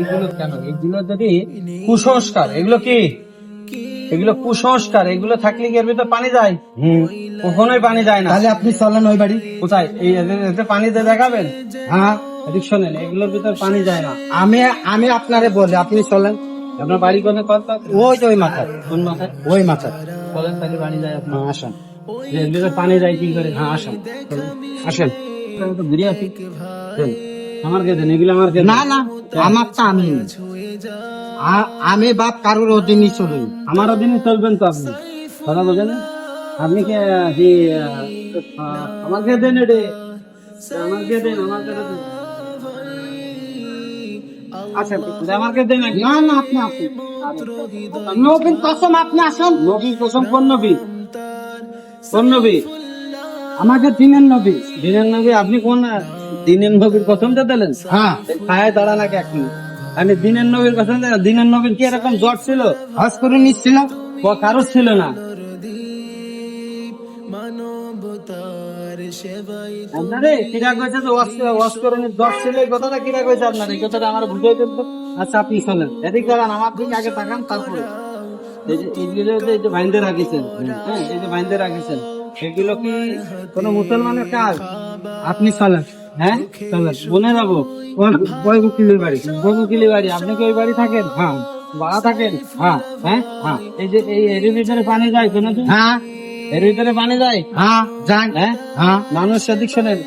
এগুলো কেন? এগুলো যদি কুসংস্কার এগুলো কি? এগুলো কুসংস্কার এগুলো থাকলে কি এর ভিতর পানি যায়? কখনোই পানি যায় না। তাহলে আপনি চলেন ওই বাড়ি। কোথায়? এই এদের- পানি দিয়ে দেখাবেন? হ্যাঁ। এদিক শোনেন এগুলোর ভিতর পানি যায় না। আমি আমি আপনারে বলি আপনি চলেন। আপনার বাড়ি কোথায়? কত? ওই ওই মাথায়। কোন মাথায়? ওই মাথায়। বলেন তাহলে পানি যায় আপনার? হ্যাঁ, আসেন। এর ভিতর পানি যায় কি করে? হ্যাঁ আসেন। আসেন। ঘুরে আসি। আমার কে দেন? এগুলো আমার। না না আমারটা আমি। নিই। আ- আমি বাপ কারোর অধীনই চলি। আমার অধীনে চলবেন তো আপনি। কথা বোঝেন? না? আপনি কি যে আচ্ছা আমাকে দেন আগে। না না আপনি নবীন কসম আপনি আসেন। নবী কসম কোন নবী? কোন নবী? আমাকে দিনের নবী। দিনের নবী আপনি কোন দিনের নবীর কসমটা দিলেন? হ্যাঁ। খায় দাঁড়া নাকি এখন আমি দিনের নবীর কসম দিনের নবীর কি এরকম জ্বর ছিল? হজ করে নিচ্ছিল কারও ছিল? না আচ্ছা আপনি চলেন এদিক দাঁড়ান আমার দিকে আগে তাকান তারপরে। এই যে এইগুলো যে এই যে বাইন্দে রাখিছেন হ্যাঁ এই যে বাইন্দে রাখিছেন এগুলো কি কোন মুসলমানের কাজ? আপনি চলেন হ্যাঁ? চলেন বনে যাব উকিলের বাড়ি। বগুকিলি বাড়ি আপনি কি ওই বাড়ি থাকেন? হ্যাঁ। থাকেন? হ্যাঁ। হ্যাঁ? হ্যাঁ। এই যে এই এর ভিতরে পানি যায় কোনো হ্যাঁ। এর ভিতরে পানি যায়? হ্যাঁ যান হ্যাঁ? হ্যাঁ। মানুষ সেদিক শোনেন।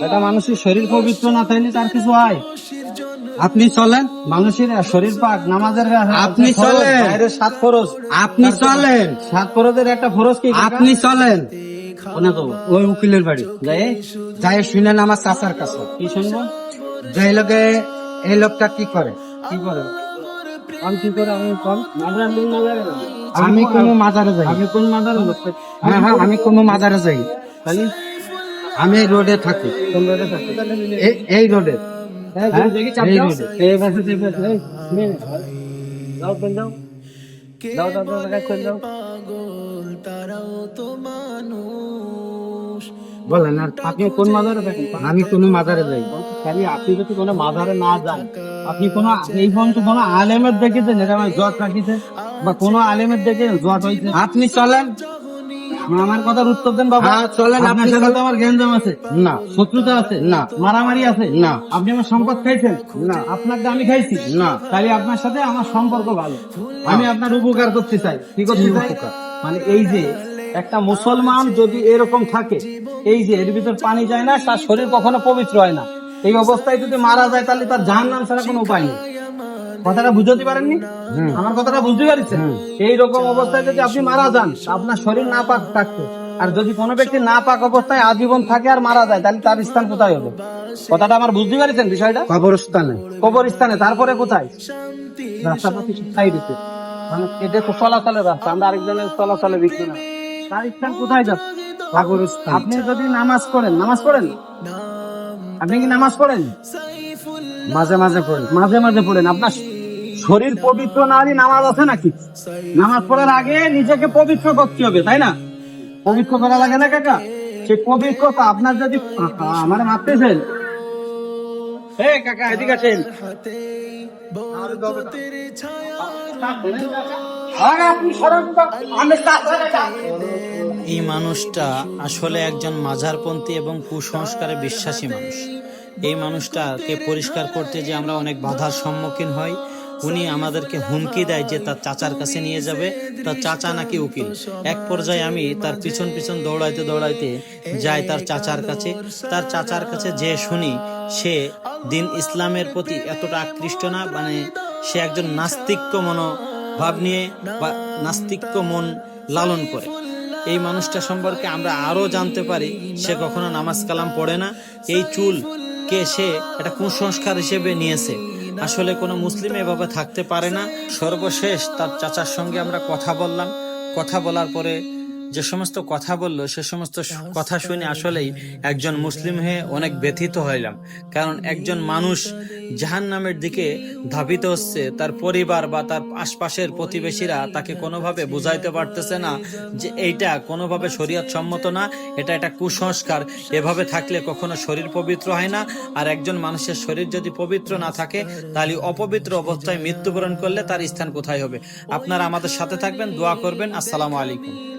এটা মানুষের শরীর পবিত্র না থাকলে তার কিছু হয়? আপনি চলেন। মানুষের শরীর পাক নামাজের আপনি ফরজ, চলেন। বাইরের সাত ফরজ। আপনি চলেন। সাত ফরজের একটা ফরজ কি? আপনি চলেন। ওই উকিলের বাড়ি। যাই যাই শুনেন আমার চাচার কাছে। কি শুনব? যে লোকে এই লোকটা কি করে? কি করে? আমি কি করে আমি কম? মাদার দিন আমি কোনো মাজারে যাই। আমি কোন মাদার হ্যাঁ হ্যাঁ আমি কোনো মাজারে যাই। খালি? আমি রোডে থাকি। কোন রোডে থাকে? এই- এই রোডে। এই। এই এই দাও দাও কাজ করে দাও বলেন আর আপনি কোন মাদারে থাকেন? আমি কোনো মাজারে যাই। খালি আপনি যদি কোনো মাদারে না যান আপনি কোনো এই পর্যন্ত কোনো আলেমের দেখেছেন এটা আমার জট রাখিছে বা কোনো আলেমের দেখে জট হয়েছে আপনি চলেন। আমার কথার উত্তর দেন বাবা। হ্যাঁ, চলেন, আপনার সাথে তো আমার গ্যাঞ্জাম আছে। না। শত্রুতা আছে। না। মারামারি আছে। না। আপনি আমার সম্পদ খাইছেন। না। আপনার আমি খাইছি। না। তাহলে আপনার সাথে আমার সম্পর্ক ভালো। আমি আপনার উপকার করতে চাই। কি করতে চাই? মানে এই যে একটা মুসলমান যদি এরকম থাকে এই যে এর ভিতর পানি যায় না তার শরীর কখনো পবিত্র হয় না। এই অবস্থায় যদি মারা যায় তাহলে তার জাহান নাম ছাড়া কোনো উপায় নেই। কথাটা বুঝতে পারেননি? আমার কথাটা বুঝতে পারছেন? এই রকম অবস্থায় যদি আপনি মারা যান আপনার শরীর না পাক থাকতো। আর যদি কোনো ব্যক্তি না পাক অবস্থায় আজীবন থাকে আর মারা যায় তাহলে তার স্থান কোথায় হবে? কথাটা আমার বুঝতে পারছেন বিষয়টা? কবরস্থানে। কবরস্থানে। তারপরে কোথায়? রাস্তা প্রতি সাইডেতে। মানে এটা তো চলাচলের রাস্তা। আমরা আরেকজনের চলাচলে বিক্রি না। তার স্থান কোথায় কবরস্থান আপনি যদি নামাজ পড়েন নামাজ পড়েন? আপনি কি নামাজ পড়েন? মাঝে মাঝে পড়ি মাঝে মাঝে পড়েন। আপনার শরীর পবিত্র না হলে নামাজ আছে নাকি? নামাজ পড়ার আগে নিজেকে পবিত্র করতে হবে, তাই না? পবিত্র করা লাগে না কাকা? সে পবিত্রতা আপনার যদি আমার মারতেছেন। এই মানুষটা আসলে একজন মাঝারপন্থী এবং কুসংস্কারে বিশ্বাসী মানুষ। এই মানুষটাকে পরিষ্কার করতে যে আমরা অনেক বাধার সম্মুখীন হই, উনি আমাদেরকে হুমকি দেয় যে তার চাচার কাছে নিয়ে যাবে, তার চাচা নাকি উকিল। এক পর্যায়ে আমি তার পিছন পিছন দৌড়াইতে দৌড়াইতে যাই তার চাচার কাছে। তার চাচার কাছে যে শুনি, সে দিন ইসলামের প্রতি এতটা আকৃষ্ট না মানে সে একজন নাস্তিক্য মনোভাব নিয়ে বা নাস্তিক্য মন লালন করে। এই মানুষটা সম্পর্কে আমরা আরও জানতে পারি, সে কখনো নামাজ কালাম পড়ে না। এই চুল কে সে একটা কুসংস্কার হিসেবে নিয়েছে। আসলে কোনো মুসলিম এভাবে থাকতে পারে না। সর্বশেষ তার চাচার সঙ্গে আমরা কথা বললাম। কথা বলার পরে যে সমস্ত কথা বলল সে সমস্ত কথা শুনে আসলেই একজন মুসলিম হয়ে অনেক ব্যথিত হইলাম। কারণ একজন মানুষ জাহান নামের দিকে ধাবিত হচ্ছে তার পরিবার বা তার আশপাশের প্রতিবেশীরা তাকে কোনোভাবে বুঝাইতে পারতেছে না যে এইটা কোনোভাবে শরীয়ত সম্মত না এটা একটা কুসংস্কার। এভাবে থাকলে কখনো শরীর পবিত্র হয় না। আর একজন মানুষের শরীর যদি পবিত্র না থাকে তাহলে অপবিত্র অবস্থায় মৃত্যুবরণ করলে তার স্থান কোথায় হবে? আপনারা আমাদের সাথে থাকবেন দোয়া করবেন। আসসালামু আলাইকুম।